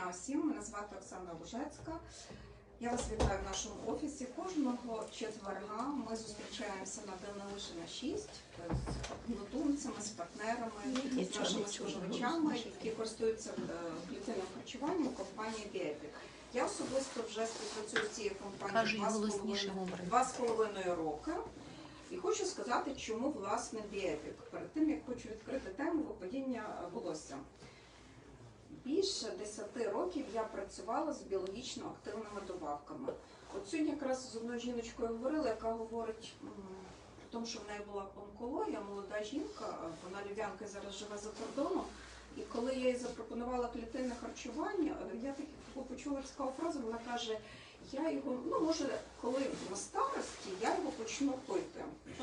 дня усім. Мене звати Оксана Лужецька. Я вас вітаю в нашому офісі. Кожного четверга ми зустрічаємося на Данилишина 6 з однодумцями, з партнерами, з нашими споживачами, які користуються е, клітинним харчуванням компанії Біепік. Я особисто вже співпрацюю з цією компанією два з половиною- роки. І хочу сказати, чому власне біепік. Перед тим як хочу відкрити тему випадіння е, волосся. Більше 10 років я працювала з біологічно активними добавками. От сьогодні якраз з одною жіночкою говорила, яка говорить про тому, що в неї була онкологія, молода жінка, вона львів'янка зараз живе за кордоном. І коли я їй запропонувала клітинне харчування, е, я таки почула цікаву фразу, вона каже, я його, ну може, коли на старості я його почну пити,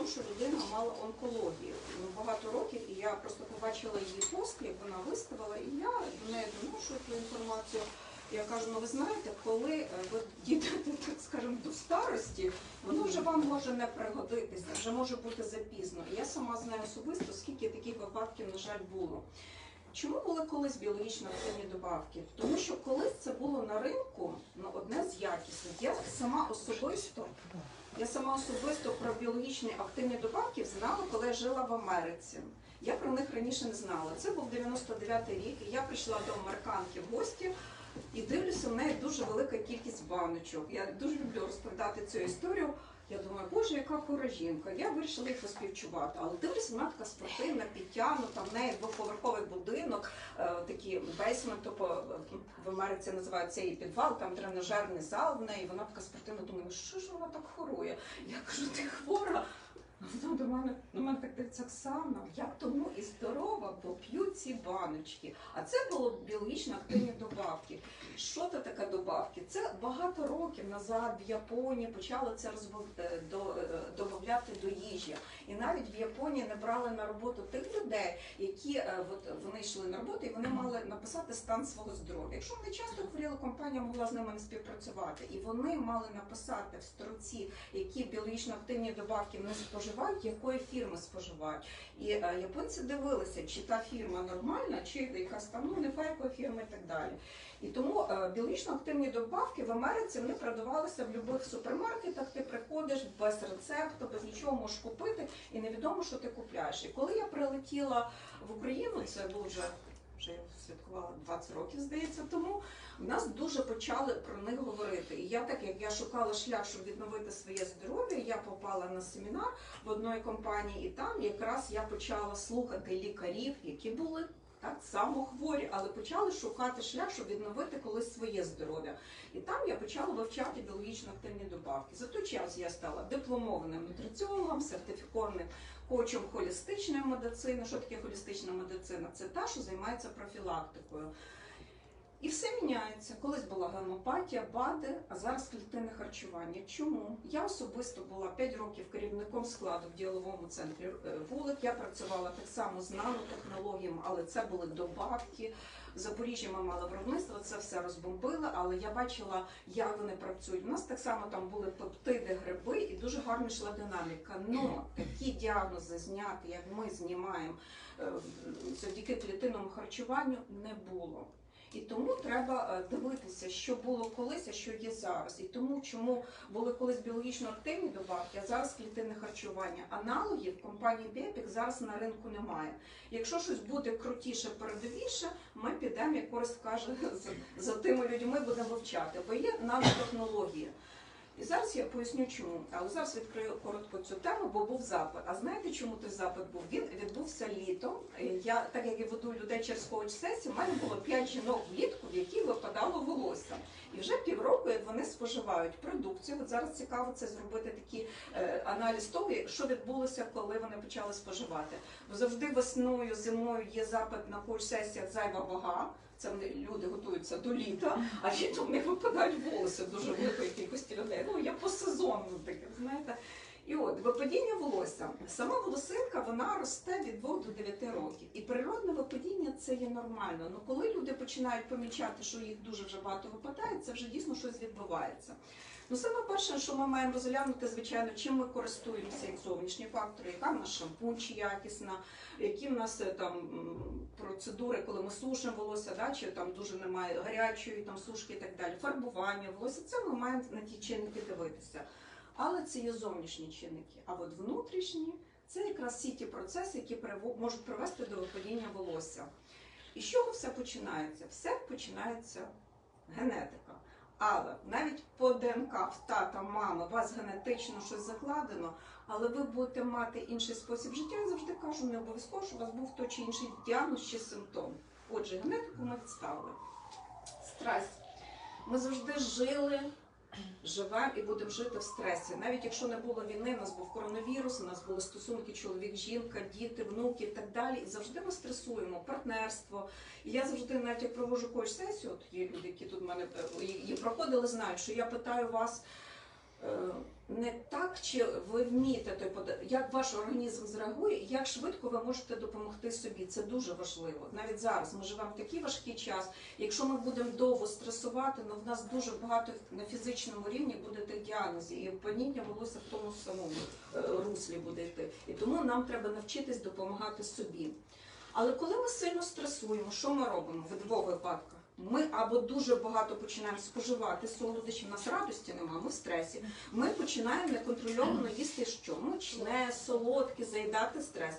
що людина мала онкологію ну, багато років, і я просто побачила її пост, як вона виставила, і я до неї доношу цю інформацію. Я кажу, ну ви знаєте, коли е, ви дійдете, так скажемо, до старості, воно вже вам може не пригодитися, вже може бути запізно. Я сама знаю особисто, скільки таких випадків, на жаль, було. Чому були колись біологічно активні добавки? Тому що колись це було на ринку ну, одне з якісних. Я сама особисто, я сама особисто про біологічні активні добавки знала, коли жила в Америці. Я про них раніше не знала. Це був 99-й рік, і я прийшла до американки в гості і дивлюся, в неї дуже велика кількість баночок. Я дуже люблю розповідати цю історію. Я думаю, боже, яка хора жінка. Я вирішила їх поспівчувати. Але дивлюсь, вона така спортивна, підтягнута, в неї двоповерховий будинок, е, такі бейсмент, тобто в Америці називається її підвал, там тренажерний зал в неї. Вона така спортивна. Думаю, що ж вона так хорує? Я кажу, ти хвора. Вона до мене на мене так дивиться Оксана, як тому і здорова, бо п'ю ці баночки. А це було біологічно активні добавки. Що це таке добавки? Це багато років назад в Японії почали це е, до- е, додавати до їжі. І навіть в Японії не брали на роботу тих людей, які е, от, вони йшли на роботу і вони мали написати стан свого здоров'я. Якщо вони часто хворіли, компанія могла з ними не співпрацювати. І вони мали написати в строці, які біологічно активні добавки вони споживають, якої фірми споживають. І е, японці дивилися, чи та фірма нормальна, чи якась там ну, не фейкова фірма і так далі. І тому е, біологічно активні добавки в Америці вони продавалися в будь-яких супермаркетах. Ти приходиш без рецепту, без нічого можеш купити, і невідомо, що ти купляєш. І коли я прилетіла в Україну, це було вже. Вже я святкувала 20 років, здається, тому в нас дуже почали про них говорити. І я так як я шукала шлях, щоб відновити своє здоров'я, я попала на семінар в одної компанії, і там якраз я почала слухати лікарів, які були так само хворі, але почали шукати шлях, щоб відновити колись своє здоров'я. І там я почала вивчати біологічно активні добавки. За той час я стала дипломованим нутриціологом, сертифікованим коучем холістичної медицини. Що таке холістична медицина? Це та, що займається профілактикою. І все міняється. Колись була гомеопатія, БАДи, а зараз клітинне харчування. Чому? Я особисто була 5 років керівником складу в діаловому центрі е, вулик. Я працювала так само з нанотехнологіями, але це були добавки. В Запоріжжі ми мали виробництво, це все розбомбили, але я бачила, як вони працюють. У нас так само там були пептиди, гриби, і дуже гарно йшла динаміка. Но такі діагнози зняти, як ми знімаємо е, завдяки клітинному харчуванню, не було. І тому треба е, дивитися, що було колись, а що є зараз. І тому, чому були колись біологічно активні добавки, а зараз клітинне харчування. Аналогів компанії Бепік зараз на ринку немає. Якщо щось буде крутіше, передовіше, ми підемо, як Корист каже, за тими людьми будемо вивчати, бо є нанотехнології. І зараз я поясню чому. Але зараз відкрию коротко цю тему, бо був запит. А знаєте, чому той запит був? Він відбувся літом. Е, Я, так як я веду людей через коуч сесію, в мене було 5 жінок влітку, в які випадало волосся. І вже півроку, вони споживають продукцію. От зараз цікаво це зробити такий е, аналіз того, що відбулося, коли вони почали споживати. Бо завжди весною, зимою є запит на коуч сесіях зайва вага. Це люди готуються до літа, а літом них випадають волосся дуже великої кількості людей. Ну я по сезону таке, знаєте. І от випадіння волосся. Сама волосинка вона росте від 2 до 9 років. І природне випадіння це є нормально. Ну коли люди починають помічати, що їх дуже вже багато випадає, це вже дійсно щось відбувається. Ну, саме перше, що ми маємо розглянути, звичайно, чим ми користуємося як зовнішні фактори, яка в нас шампунь чи якісна, які в нас е, там процедури, коли ми сушимо волосся, да, чи там дуже немає гарячої там сушки і так далі, фарбування волосся. Це ми маємо на ті чинники дивитися. Але це є зовнішні чинники. А от внутрішні це якраз всі ті процеси, які можуть привести до випадіння волосся. І з чого все починається? Все починається генетика. Але навіть по ДНК в тата, мами, у вас генетично щось закладено, але ви будете мати інший спосіб життя. Я завжди кажу, не обов'язково, що у вас був той чи інший діагноз чи симптом. Отже, генетику ми відставили. Страсть. Ми завжди жили, живемо і будемо жити в стресі. Навіть якщо не було війни, у нас був коронавірус, у нас були стосунки чоловік-жінка, діти, внуки і так далі. І завжди ми стресуємо, партнерство. І я завжди, навіть як провожу коуч сесію, от є люди, які тут в мене е, її проходили, знають, що я питаю вас. Не так, чи ви вмієте той пода- як ваш організм зреагує, як швидко ви можете допомогти собі. Це дуже важливо. Навіть зараз ми живемо в такий важкий час. Якщо ми будемо довго стресувати, ну в нас дуже багато на фізичному рівні буде тих діагнозів, і падіння волосся в тому самому е, руслі буде йти. І тому нам треба навчитись допомагати собі. Але коли ми сильно стресуємо, що ми робимо в двох випадках? Ми або дуже багато починаємо споживати солодощі, в нас радості немає, ми в стресі. Ми починаємо неконтрольовано їсти що? Мучне, солодке, заїдати стрес.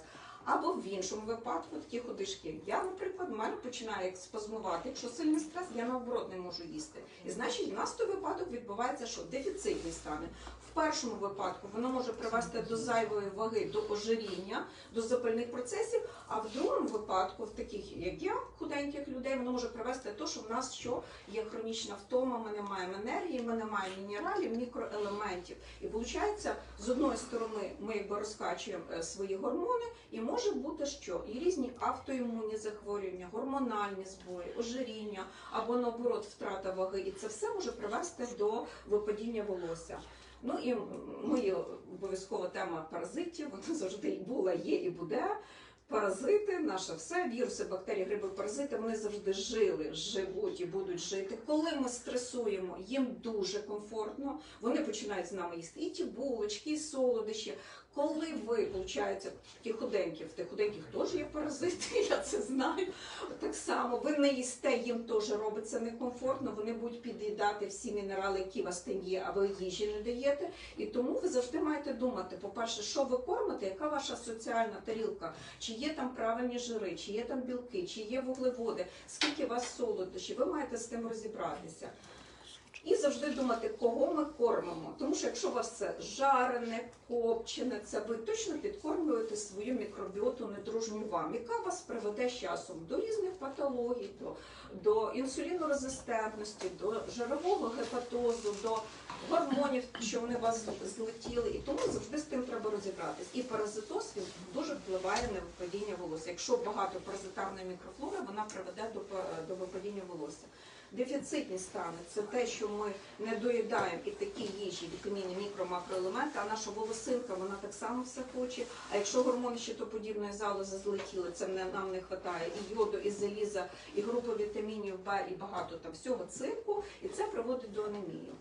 Або в іншому випадку такі ходишки. Я, наприклад, в мене починає спазмувати. Якщо сильний стрес, я наоборот не можу їсти. І значить, в нас той випадок відбувається, що дефіцитні стани. В першому випадку воно може привести до зайвої ваги, до ожиріння, до запальних процесів. А в другому випадку, в таких як я, худеньких людей, воно може привести до що в нас що є хронічна втома, ми не маємо енергії, ми не маємо мінералів, мікроелементів. І виходить, з одної сторони ми якби розкачуємо е, свої гормони, і може бути що? І різні автоімунні захворювання, гормональні збої, ожиріння або наоборот втрата ваги. І це все може привести до випадіння волосся. Ну і моя обов'язкова тема паразитів, вона завжди була, є і буде. Паразити, наше все, віруси, бактерії, гриби, паразити, вони завжди жили, живуть і будуть жити. Коли ми стресуємо, їм дуже комфортно, вони починають з нами їсти і ті булочки, і солодощі. Коли ви, виходить, ті худенькі, в тих худеньких теж є паразити, я це знаю. Так само ви не їсте, їм теж робиться некомфортно, вони будуть під'їдати всі мінерали, які у вас там є, а ви їжі не даєте. І тому ви завжди маєте думати, по-перше, що ви кормите, яка ваша соціальна тарілка, чи є там правильні жири, чи є там білки, чи є вуглеводи, скільки у вас солодощі, ви маєте з тим розібратися. І завжди думати, кого ми кормимо. Тому що якщо у вас це жарене, копчене, це ви точно підкормлюєте свою мікробіоту недружню вам, яка вас приведе з часом до різних патологій, до, до інсулінорезистентності, до жирового гепатозу, до гормонів, що вони вас злетіли. І тому завжди з тим треба розібратись. І паразитоз він дуже впливає на випадіння волосся. Якщо багато паразитарної мікрофлори, вона приведе до, до випадіння волосся. Дефіцитні стани це те, що ми не доїдаємо і такі їжі, вітаміни, мікро, макроелементи, а наша волосинка вона так само все хоче. А якщо гормони щитоподібної залози злетіли, це нам не вистачає і йоду, і заліза, і групи вітамінів Б, і багато там всього цинку, і це приводить до анемії.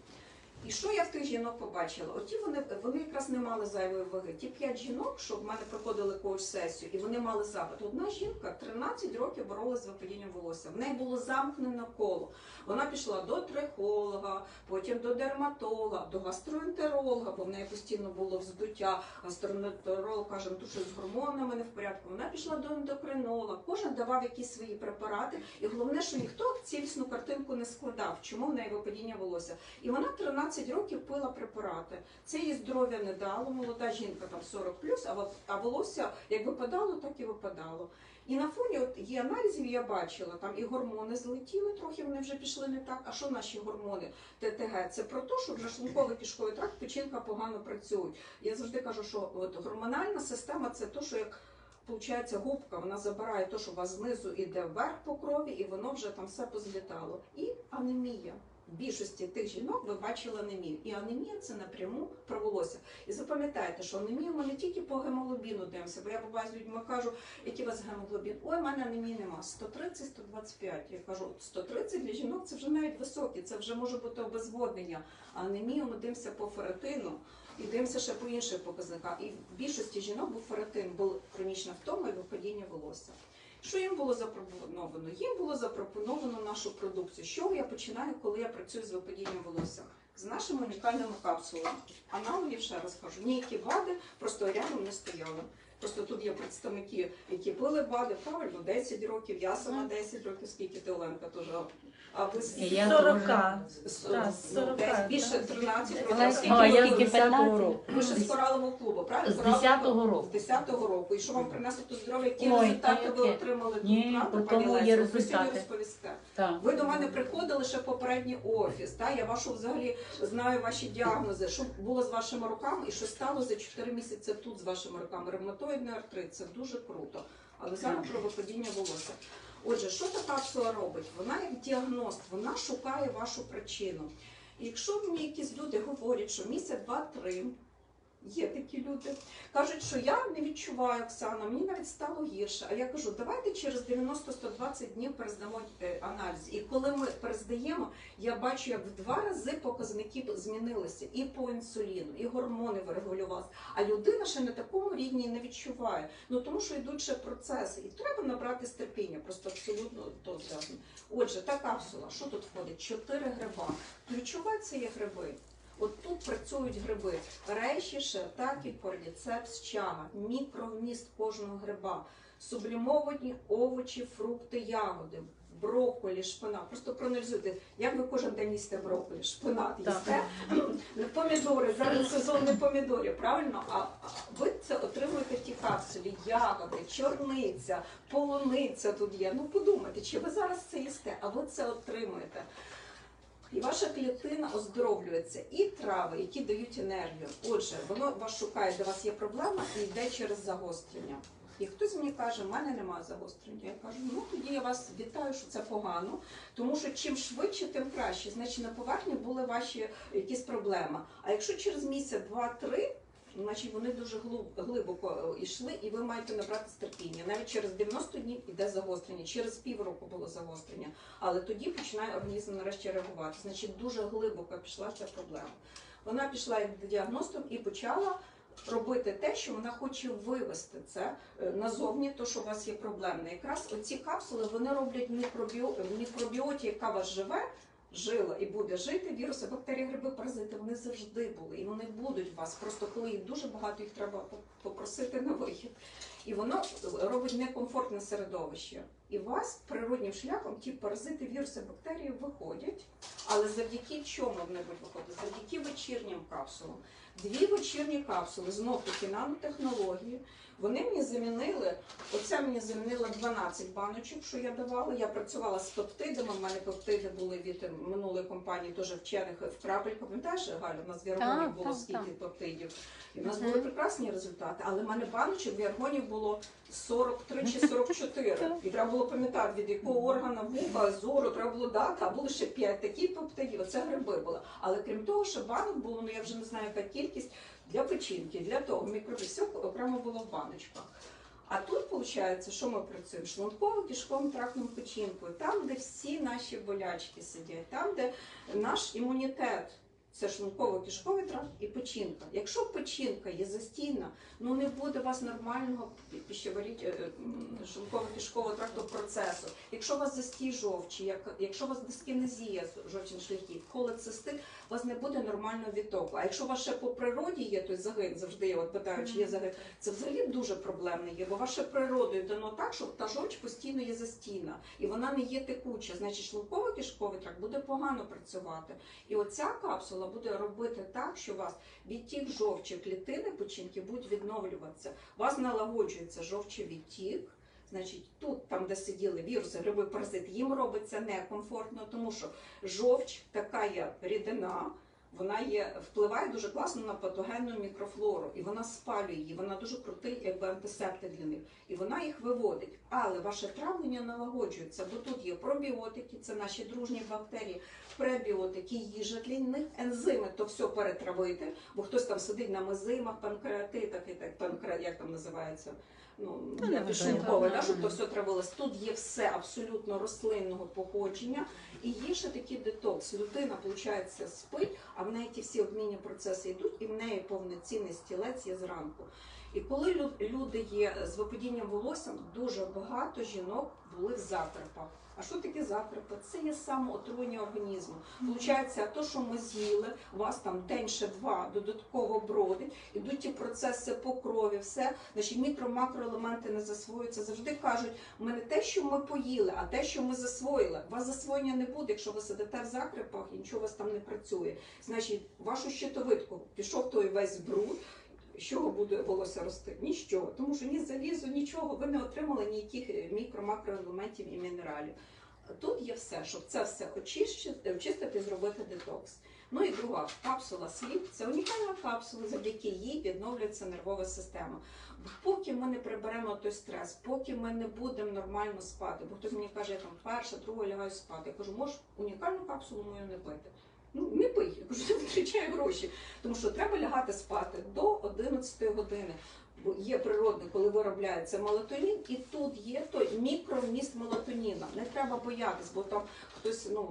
І що я в тих жінок побачила? Оті вони, вони якраз не мали зайвої ваги. Ті п'ять жінок, що в мене проходили коуч сесію, і вони мали запит. Одна жінка 13 років боролася з випадінням волосся. В неї було замкнене коло. Вона пішла до трихолога, потім до дерматолога, до гастроентеролога, бо в неї постійно було вздуття. Гастроентеролог каже, ну що з гормонами не в порядку. Вона пішла до ендокринолога. Кожен давав якісь свої препарати, і головне, що ніхто цілісну картинку не складав, чому в неї випадіння волосся. І вона 13 років пила препарати. Це їй здоров'я не дало. Молода жінка там 40 а, во- а волосся як випадало, так і випадало. І на фоні от є аналізів, я бачила, там і гормони злетіли, трохи вони вже пішли не так. А що наші гормони ТТГ? Це про те, що вже шлунковий кишковий тракт, печінка погано працюють. Я завжди кажу, що от гормональна система це те, що як Получається, губка вона забирає те, що у вас знизу іде вверх по крові, і воно вже там все позлітало. І анемія. Більшості тих жінок ви бачили анемію. І анемія це напряму про волосся. І запам'ятайте, що анемію ми не тільки по гемоглобіну дивимося, бо я буваю з людьми кажу, який у вас гемоглобін? Ой, в мене анемії нема. 130-125. Я кажу, 130 для жінок це вже навіть високі, це вже може бути обезводнення. А анемію ми дивимося по феретину і дивимося ще по інших показниках. І в більшості жінок був феретин, була хронічна втома і випадіння волосся. Що їм було запропоновано? Їм було запропоновано нашу продукцію. З чого я починаю, коли я працюю з випадінням волосся? З нашими унікальними капсулами. Аналогів ще раз кажу, ніякі БАДи просто рядом не стояли. Просто тут є представники, які пили БАДи, правильно, 10 років, я сама 10 років, скільки ти Оленка теж. А ви І я 40. З- Так, 40, десь більше так. 13 років. Скільки а, я тільки 10-го року. Ви ще з коралового клубу, правильно? З Коралового 10-го року. З 10-го року. І що вам принесло тут здоров'я, які Ой, результати та ви яке? отримали тут, Ні, правда, по пані тому Леся? є Ви сьогодні результати. розповісте. Так. Ви до мене приходили ще попередній офіс, та? я вашу взагалі знаю ваші діагнози, що було з вашими руками і що стало за 4 місяці тут з вашими руками. Ревматоїдний артрит, це дуже круто. Але зараз про випадіння волосся. Отже, що та капсула робить? Вона як діагност, вона шукає вашу причину. Якщо мені якісь люди говорять, що місяць, два-три, є такі люди, кажуть, що я не відчуваю Оксана, мені навіть стало гірше. А я кажу, давайте через 90-120 днів перездамо е, аналіз. І коли ми перездаємо, я бачу, як в два рази показники змінилися і по інсуліну, і гормони вирегулювалися. А людина ще на такому рівні не відчуває. Ну тому що йдуть ще процеси, і треба набрати терпіння, просто абсолютно то зв'язано. Отже, та капсула, що тут входить? Чотири гриба. Ключове це є гриби. От тут працюють гриби. Рейші, шиатакі, кордіцепс, чага, мікровміст кожного гриба, сублімовані овочі, фрукти, ягоди, брокколі, шпинат. Просто проаналізуйте, як ви кожен день їсте брокколі, шпинат їсте, не помідори, зараз сезон не помідорів, правильно? А а ви це отримуєте в тій капсулі, ягоди, чорниця, полуниця тут є. Ну подумайте, чи ви зараз це їсте, а ви це отримуєте. І ваша клітина оздоровлюється і трави, які дають енергію. Отже, воно вас шукає, де у вас є проблема, і йде через загострення. І хтось мені каже, в мене немає загострення. Я кажу, ну тоді я вас вітаю, що це погано, тому що чим швидше, тим краще. Значить, на поверхні були ваші якісь проблеми. А якщо через місяць, два-три, значить вони дуже глибоко е, йшли, і ви маєте набрати терпіння. Навіть через 90 днів іде загострення, через півроку було загострення. Але тоді починає організм нарешті реагувати. Значить, дуже глибоко пішла ця проблема. Вона пішла як діагностом і почала робити те, що вона хоче вивести це е, назовні, то що у вас є проблемне. Якраз оці капсули вони роблять мікробіо... мікробіоті, яка вас живе. Жила і буде жити віруси, бактерії, гриби, паразити. Вони завжди були і вони будуть у вас. Просто коли їх дуже багато, їх треба попросити на вихід. І воно робить некомфортне середовище. І у вас природнім шляхом ті паразити, віруси, бактерії виходять. Але завдяки чому вони будуть виходити? Завдяки вечірнім капсулам. Дві вечірні капсули, знов таки нанотехнології. Вони мені замінили, оце мені замінило 12 баночок, що я давала. Я працювала з пептидами. У мене пептиди були від минулої компанії, теж вчених в крапельку. Пам'ятаєш, Галя, у нас в Віргоні Так, було скільки пептидів. І в нас були прекрасні результати, але в мене баночок в Віргоні було 43 чи 44. І треба було пам'ятати, від якого органа вуха, зору треба було дати, а було ще 5 таких пептидів. Оце гриби були. Але крім того, що банок було, ну я вже не знаю, яка кількість для печінки, для того мікробі, все окремо було в баночках. А тут виходить, що ми працюємо шлунково кишковим трактом печінкою, там, де всі наші болячки сидять, там, де наш імунітет. Це шлунково-кишковий тракт і печінка. Якщо печінка є застійна, ну не буде у вас нормального е, шлунково-кишкового тракту процесу. Якщо у вас застій жовчі, якщо у вас дискінезія жовчних шляхів, холецистит, у вас не буде нормального відтоку. А якщо у вас ще по природі є той загин, завжди я от питаю, чи є загин, це взагалі дуже проблемне є, бо ваше природою дано так, що та жовч постійно є застійна, і вона не є текуча. Значить, шлунково-кишковий тракт буде погано працювати. І оця капсула буде робити так, що у вас відтік жовчі клітини печінки будуть відновлюватися. У вас налагоджується жовчовідтік. Значить, тут, там, де сиділи віруси, гриби, паразити, їм робиться некомфортно, тому що жовч така є рідина, Вона є впливає дуже класно на патогенну мікрофлору, і вона спалює її. Вона дуже крутий, якби антисептик для них, і вона їх виводить. Але ваше травлення налагоджується, бо тут є пробіотики, це наші дружні бактерії, пребіотики, їжа для них, ензими, то все перетравити, бо хтось там сидить на мезимах, панкреатитах і так панкреат, як там називається. Ну, Та не важливо. да, щоб то все травилось. Тут є все абсолютно рослинного походження. І є ще такий детокс. Людина, виходить, спить, а в неї ті всі обмінні процеси йдуть, і в неї повноцінний стілець є зранку. І коли люди є з випадінням волосся, дуже багато жінок були в закрепах. А що таке закрепи? Це є самоотруєння організму. Получається, то, що ми з'їли, у вас там день ще два додатково бродить, ідуть ті процеси по крові, все, наші мікро-макроелементи не засвоюються. Завжди кажуть, ми не те, що ми поїли, а те, що ми засвоїли. У вас засвоєння не буде, якщо ви сидите в закрепах і нічого у вас там не працює. Значить, вашу щитовидку пішов той весь бруд. З чого буде волосся рости? Нічого, тому що ні залізу, нічого, ви не отримали ніяких мікро-макроелементів і мінералів. Тут є все, щоб це все очищити, очистити зробити детокс. Ну і друга капсула сліп це унікальна капсула, завдяки їй відновлюється нервова система. Поки ми не приберемо той стрес, поки ми не будемо нормально спати, бо хтось мені каже, я там перша, друга лягаю спати. Я кажу, можеш унікальну капсулу мою не пити. Ну не пий, я кажу, не витрачай гроші. Тому що треба лягати спати до 11 години. Бо є природне, коли виробляється мелатонін, і тут є той мікровміст мелатоніна. Не треба боятись, бо там хтось ну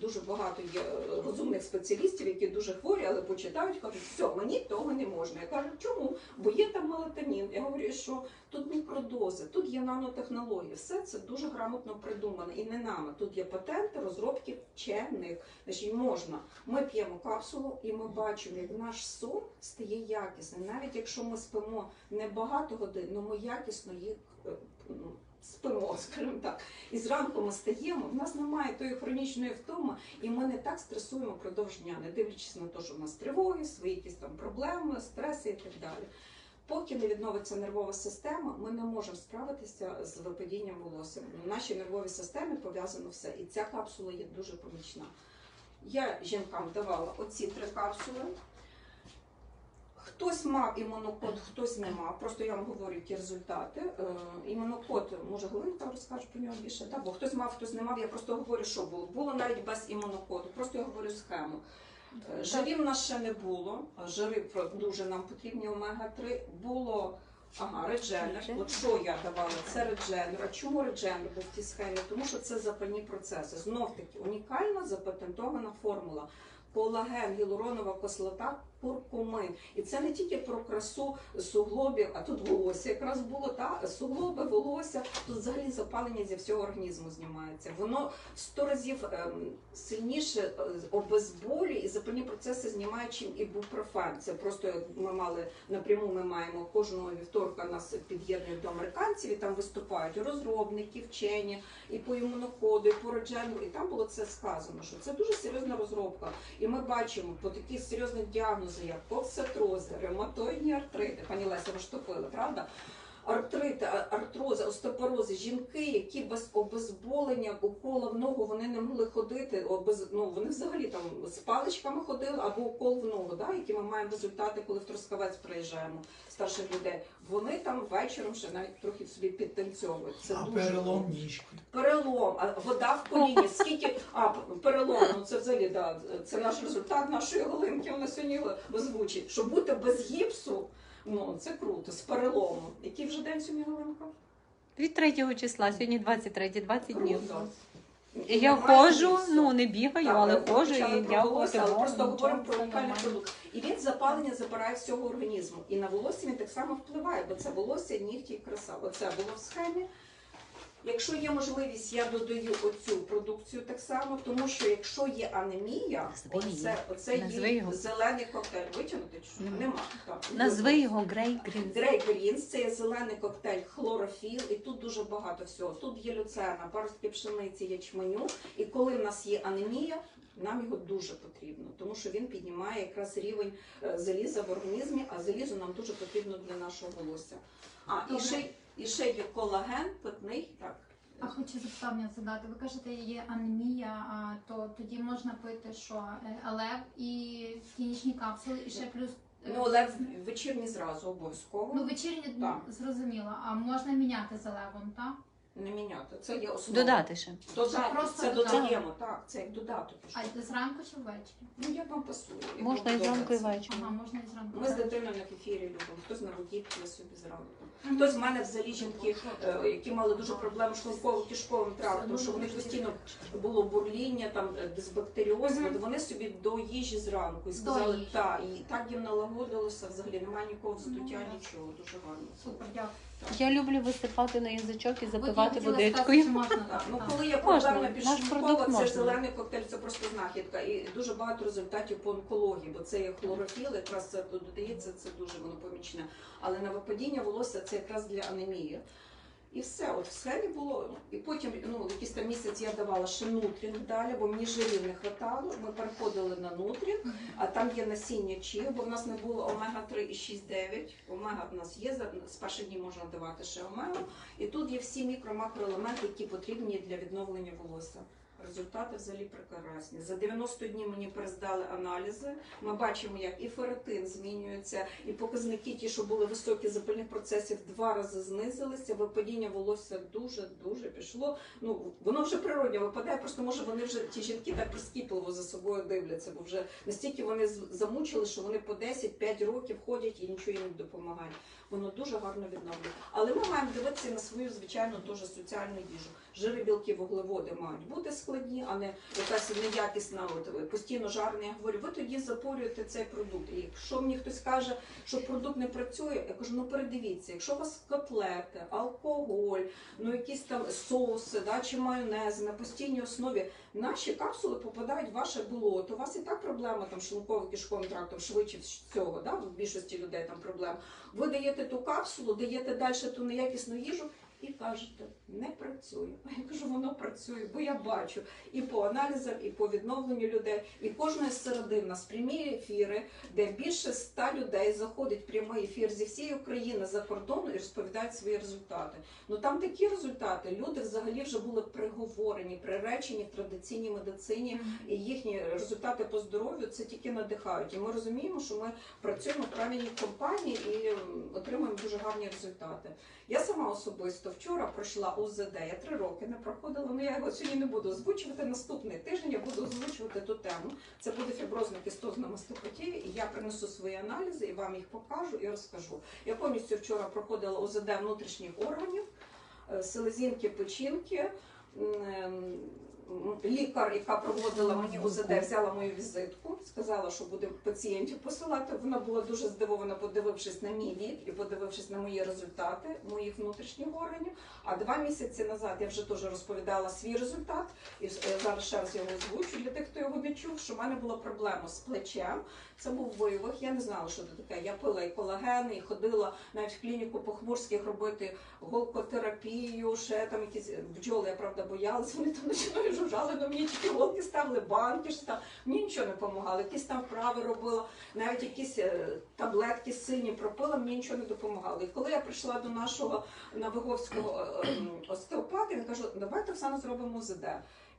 дуже багато є розумних спеціалістів, які дуже хворі, але почитають, кажуть, все, мені того не можна. Я кажу, чому? Бо є там мелатонін. Я говорю, що тут мікродози, тут є нанотехнології. Все це дуже грамотно придумано. І не нами. Тут є патенти, розробки вчених. Значить, можна. Ми п'ємо капсулу, і ми бачимо, як наш сон стає якісним. Навіть якщо ми спимо не багато годин, але ми якісно їх е, ну, спимо, скажімо так. І зранку ми стаємо, в нас немає тої хронічної втоми, і ми не так стресуємо впродовж дня, не дивлячись на те, що в нас тривоги, свої якісь там проблеми, стреси і так далі. Поки не відновиться нервова система, ми не можемо справитися з випадінням волосся. В нашій нервовій системі пов'язано все, і ця капсула є дуже помічна. Я жінкам давала оці три капсули. Хтось мав імунокод, хтось не мав. Просто я вам говорю ті результати. Е, Імунокод, може, Галинка розкаже про нього більше, да? бо хтось мав, хтось не мав. Я просто говорю, що було. Було навіть без імунокоду. Просто я говорю схему. Е, Жирів в нас ще не було. Жири дуже нам потрібні омега-3. Було ага, редженер. От що я давала? Це редженер. А чому редженер був в тій схемі? Тому що це запальні процеси. Знов таки унікальна запатентована формула. Колаген, гіалуронова кислота, куркумин. І це не тільки про красу суглобів, а тут волосся якраз було та суглоби, волосся. Тут взагалі запалення зі всього організму знімається. Воно сто разів ем, сильніше е, обезболює і запальні процеси знімає, чим ібупрофен. Це просто як ми мали напряму. Ми маємо кожного вівторка нас під'єднують до американців і там виступають розробники, вчені і по імунокоду, і по роджену. І там було це сказано, що це дуже серйозна розробка. І ми бачимо по таких серйозних діагнозах, як коксатрози, ревматоїдні артрити, пані Леся розтопили, правда? Артрити, артрози, остеопорози, жінки, які без обезболення, укола в ногу, вони не могли ходити. Обез... Ну, вони взагалі там з паличками ходили або укол в ногу, да, які ми маємо результати, коли в Трускавець приїжджаємо старших людей. Вони там вечором ще навіть трохи собі підтанцьовують. Це А дуже перелом ніжки. Перелом, а вода в коліні. Скільки а перелом, ну це взагалі да, це наш результат нашої Галинки. Вона сьогодні озвучить. Щоб бути без гіпсу, ну це круто, з переломом. Який вже день сьогодні Галинка? Від 3 числа, сьогодні 23, 20 днів. Круто. І Я Немає ходжу, ну не бігаю, Так, але ми ходжу почали і про дякувати волосся, але Просто говоримо про локальний унікальний продукт. І він запалення забирає всього організму. І на волосся він так само впливає, бо це волосся, нігті і краса. Оце було в схемі. Якщо є можливість, я додаю оцю продукцію так само, тому що якщо є анемія, оце, оце Назви є його. зелений коктейль. Витягнути чи що? Нема. Нема. Так. Назви його Грей Грін. Грей Грінс це є зелений коктейль хлорофіл, і тут дуже багато всього. Тут є люцерна, паростки пшениці, ячменю. І коли в нас є анемія, нам його дуже потрібно, тому що він піднімає якраз рівень е, заліза в організмі, а залізо нам дуже потрібно для нашого волосся. А і ще, і ще є колаген питний. Так, А хочу запитання задати. Ви кажете, є анемія, а то тоді можна пити що? Е, Алев і клінічні капсули, і ще плюс. е, Ну, але в- вечірні зразу обов'язково. Ну, вечірні Так. зрозуміло, а можна міняти за левом, так? Не міняти. Це є основа. Додати ще. Додати. Просто це додати. додаємо, так, це як додаток. А зранку чи ввечері? Ну, як вам пасує. як Можна вам і зранку, і подобається. Ага, можна і зранку. Ми з дитиною на кефірі любимо, хтось на воді п'є собі зранку. Хтось в мене взагалі жінки, е, які мали дуже проблеми з шлунково-кишковим трактом, що вони постійно було бурління, там е, дисбактеріоз, от вони собі до їжі зранку і сказали, їжі. так, і так їм налагодилося, взагалі немає нікого вздуття, нічого, дуже гарно. Супер, дякую. Я люблю висипати на язичок і запивати водичкою. ну коли є проблема наш це зелений коктейль, це просто знахідка. І дуже багато результатів по онкології, бо це є хлорофіл, якраз це тут додається, це дуже воно помічне. Але на випадіння волосся це якраз для анемії. І все, от в схемі було. І потім, ну, якийсь там місяць я давала ще нутрінг далі, бо мені жирів не хватало. Ми переходили на нутрінг, а там є насіння чи бо в нас не було омега-3 і 6,9. Омега в нас є, з перших днів можна давати ще омегу. І тут є всі мікро-макроелементи, які потрібні для відновлення волосся. Результати взагалі прекрасні. За 90 днів мені перездали аналізи. Ми бачимо, як і ферритин змінюється, і показники, ті, що були високі запальних процесів, два рази знизилися. Випадіння волосся дуже дуже пішло. Ну воно вже природньо випадає. Просто може вони вже ті жінки так прискіпливо за собою дивляться, бо вже настільки вони замучили, що вони по 10-5 років ходять і нічого їм не допомагає. Воно дуже гарно відновлює. Але ми маємо дивитися на свою звичайну теж соціальну їжу. Жири, білки, вуглеводи мають бути складні, а не якась неякісна. От постійно жарна. Я говорю, ви тоді запорюєте цей продукт. І якщо мені хтось каже, що продукт не працює, я кажу, ну передивіться, якщо у вас котлети, алкоголь, ну якісь там соуси, да, чи майонез на постійній основі, наші капсули попадають в ваше болото. У вас і так проблема там шлунково кишковим трактом швидше всього, да, в більшості людей там проблем. Ви даєте ту капсулу, даєте далі ту неякісну їжу. І кажете, не працює. А я кажу, воно працює, бо я бачу і по аналізам, і по відновленню людей. І кожної середи в нас прямі ефіри, де більше ста людей заходить в прямий ефір зі всієї України за кордону і розповідають свої результати. Ну там такі результати. Люди взагалі вже були приговорені, приречені в традиційній медицині, і їхні результати по здоров'ю це тільки надихають. І ми розуміємо, що ми працюємо в правильній компанії і отримуємо дуже гарні результати. Я сама особисто вчора пройшла УЗД. Я три роки не проходила. Ну я його сьогодні не буду озвучувати. Наступний тиждень я буду озвучувати ту тему. Це буде фіброзна кістозна мастопатія, і я принесу свої аналізи і вам їх покажу і розкажу. Я повністю вчора проходила УЗД внутрішніх органів, е, селезінки, печінки. Лікар, яка проводила мені УЗД, взяла мою візитку, сказала, що буде пацієнтів посилати. Вона була дуже здивована, подивившись на мій вік і подивившись на мої результати моїх внутрішніх органів. А два місяці назад я вже теж розповідала свій результат, і е, зараз ще раз його озвучу для тих, хто його не чув, що в мене була проблема з плечем. Це був вивих. Я не знала, що це таке. Я пила і колаген, і ходила навіть в клініку Похмурських робити голкотерапію, ще там якісь бджоли, я правда боялась, вони там починали жужжали, але мені тільки голки ставили, банки ж там. Мені нічого не допомагало. Якісь там вправи робила, навіть якісь е, таблетки сильні пропила, мені нічого не допомагало. І коли я прийшла до нашого Навиговського е, ем, остеопата, він каже, давайте Оксана зробимо УЗД.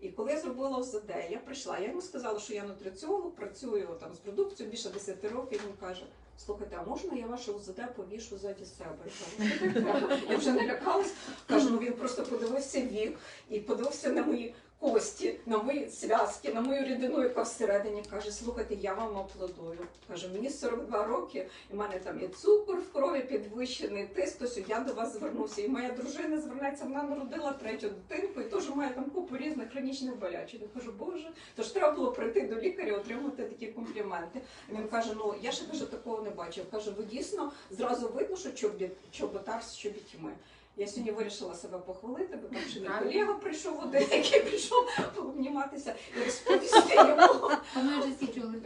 І коли я зробила ОЗД, я прийшла, я йому сказала, що я нутриціолог, працюю там з продукцією більше 10 років. Він каже: слухайте, а можна я ваше ОЗД повішу ззаді себе? Я кажу, «Що так треба?» Я вже не лякалась. Кажу, ну він просто подивився вік і подивився на мої кості, на мої зв'язки, на мою рідину, яка всередині каже: слухайте, я вам аплодую. Каже, мені 42 роки, і в мене там є цукор в крові підвищений, тиск, то я до вас звернуся. І моя дружина звернеться, вона народила третю дитинку і теж має там купу різних хронічних болячок. Я кажу, боже, то ж треба було прийти до лікаря, отримати такі компліменти. І він каже: Ну я ще каже, такого не бачив. Каже, ви дійсно зразу видно, що чобіт, чоботар з чобітьми. Я сьогодні вирішила себе похвалити, бо там ще мій колега прийшов один, який прийшов пообніматися і розповісти йому.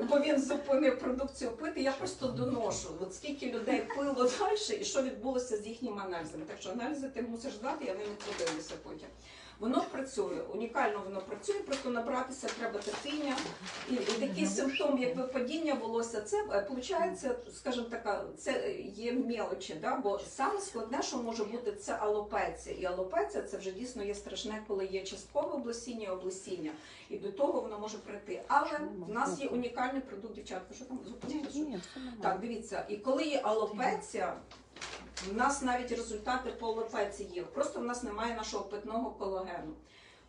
Бо він зупинив продукцію пити. Я просто доношу. От скільки людей пило далі, і що відбулося з їхніми аналізами. Так що аналізи ти мусиш дати, я ними подивлюся потім. Воно працює, унікально воно працює, просто набратися треба терпіння і, і такий симптом, як випадіння волосся, це виходить, скажімо така, це є мелочі, да? бо саме складне, що може бути, це алопеція. І алопеція це вже дійсно є страшне, коли є часткове облесіння і облесіння. І до того воно може прийти. Але в нас є унікальний продукт, дівчатка, що там зупинилося? Нормально. Так, дивіться, і коли є алопеція, в нас навіть результати по алопеції є. Просто в нас немає нашого питного колагену.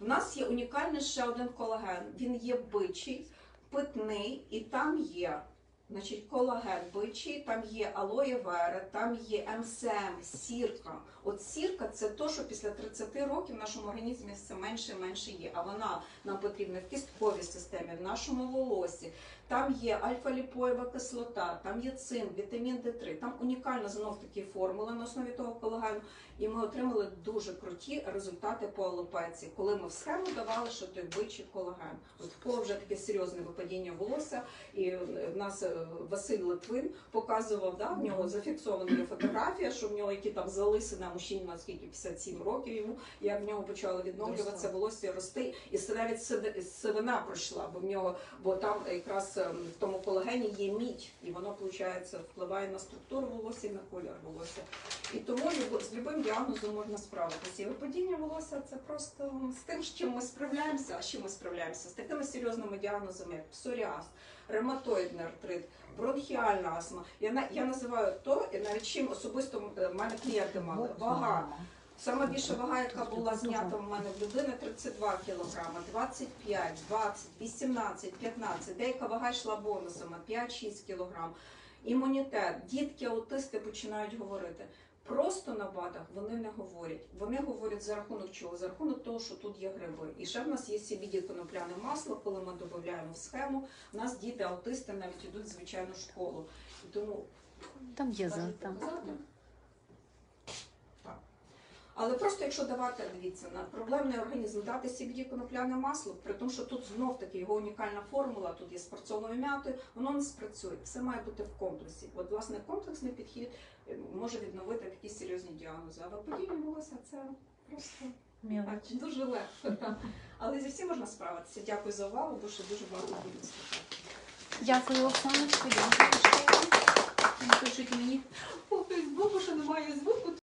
В нас є унікальний ще один колаген. Він є бичий, питний, і там є. Значить, колаген бичий, там є алоє вера, там є МСМ, сірка. От сірка це то, що після 30 років в нашому організмі все менше і менше є. А вона нам потрібна в кістковій системі, в нашому волосі. Там є альфа-ліпоєва кислота, там є цинк, вітамін Д3. Там унікальна знов таки формула на основі того колагену. І ми отримали дуже круті результати по алопеції, коли ми в схему давали, що той бичий колаген. От в кого вже таке серйозне випадіння волосся, і в нас е, Василь Литвин показував, да, в нього зафіксована є фотографія, що в нього які там залисина мужчині, наскільки 57 років йому, як в нього почало відновлюватися волосся рости, і навіть сивина пройшла, бо в нього, бо там якраз ем, в тому колагені є мідь, і воно виходить, впливає на структуру волосся і на колір волосся. І тому з любим діагнозом можна справитися. І випадіння волосся це просто з тим, з чим ми справляємося. А з чим ми справляємося? З такими серйозними діагнозами, як псоріаз, ревматоїдний артрит, бронхіальна астма. Я, я називаю то, і навіть чим особисто е, в мене клієнти мали. Вага. Саме більша вага, яка була знята в мене в людини 32 кг, 25, 20, 18, 15. Деяка вага йшла бонусами 5-6 кг. Імунітет, дітки, аутисти починають говорити. Просто на БАДах вони не говорять. Вони говорять за рахунок чого? За рахунок того, що тут є гриби. І ще в нас є CBD конопляне масло, коли ми додаємо в схему. У нас діти аутисти навіть йдуть в звичайну школу. І тому Там є за Кажуть, там. показати? Так. Але просто якщо давати, дивіться, на проблемний організм дати CBD конопляне масло, при тому, що тут знов таки його унікальна формула, тут є з м'ятою, воно не спрацює. Все має бути в комплексі. От, власне, комплексний підхід е, може відновити такі серйозні діагнози. А випадіння волосся це просто так, дуже легко. Але зі всім можна справитися. Дякую за увагу, бо ще дуже багато буде слухати. Дякую, Оксаночко, дякую. Напишіть мені. По Фейсбуку ще немає звуку,